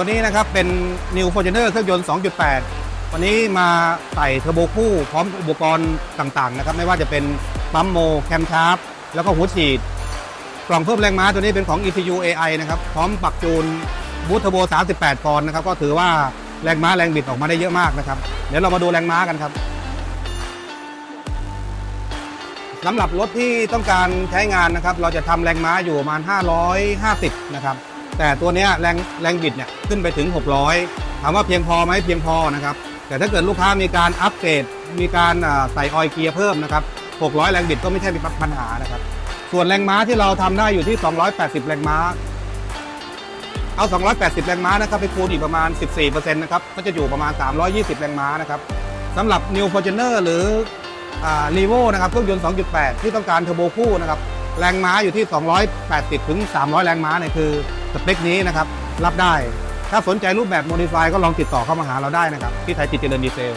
ตัวนี้นะครับเป็น New Fortuner เครื่องยนต์ 2.8 วันนี้มาใส่เทอร์โบคู่พร้อมอุปกรณ์ต่างๆนะครับไม่ว่าจะเป็นปั๊มโม แคมชาร์ปแล้วก็หัวฉีด กล่องเพิ่มแรงม้าตัวนี้เป็นของ ECU AI นะครับพร้อมปรับจูนบูทเทอร์โบ 38 ปอนด์นะครับก็ถือว่าแรงม้าแรงบิดออกมาได้เยอะมากนะครับ เดี๋ยวเรามาดูแรงม้ากันครับสำหรับรถที่ต้องการใช้งานนะครับ เราจะทำแรงม้าอยู่ประมาณ 550 นะครับ แต่ตัวนี้แรงแรงบิดเนี่ยขึ้นไปถึง 600 ถามว่าเพียงพอไหมเพียงพอนะครับ แต่ถ้าเกิดลูกค้ามีการอัปเกรดมีการใส่ออยล์เกียร์เพิ่มนะครับ 600 แรงบิดก็ไม่ใช่มีปัญหานะครับ ส่วนแรงม้าที่เราทำได้อยู่ที่ 280 แรงม้า เอา 280 แรงม้านะครับไปคูณอีกประมาณ 14%นะครับ ก็จะอยู่ประมาณ 320 แรงม้านะครับสำหรับ New Fortuner หรือรีโวนะครับเครื่องยนต์ 2.8 ที่ต้องการเทอร์โบคู่นะครับ แรงม้าอยู่ที่ 280 ถึง 300 แรงม้าเนี่ยคือ สเปคนี้นะครับรับได้ ถ้าสนใจรูปแบบโมดิฟายก็ลองติดต่อเข้ามาหาเราได้นะครับ ที่ไทยจิตเจริญดีเซล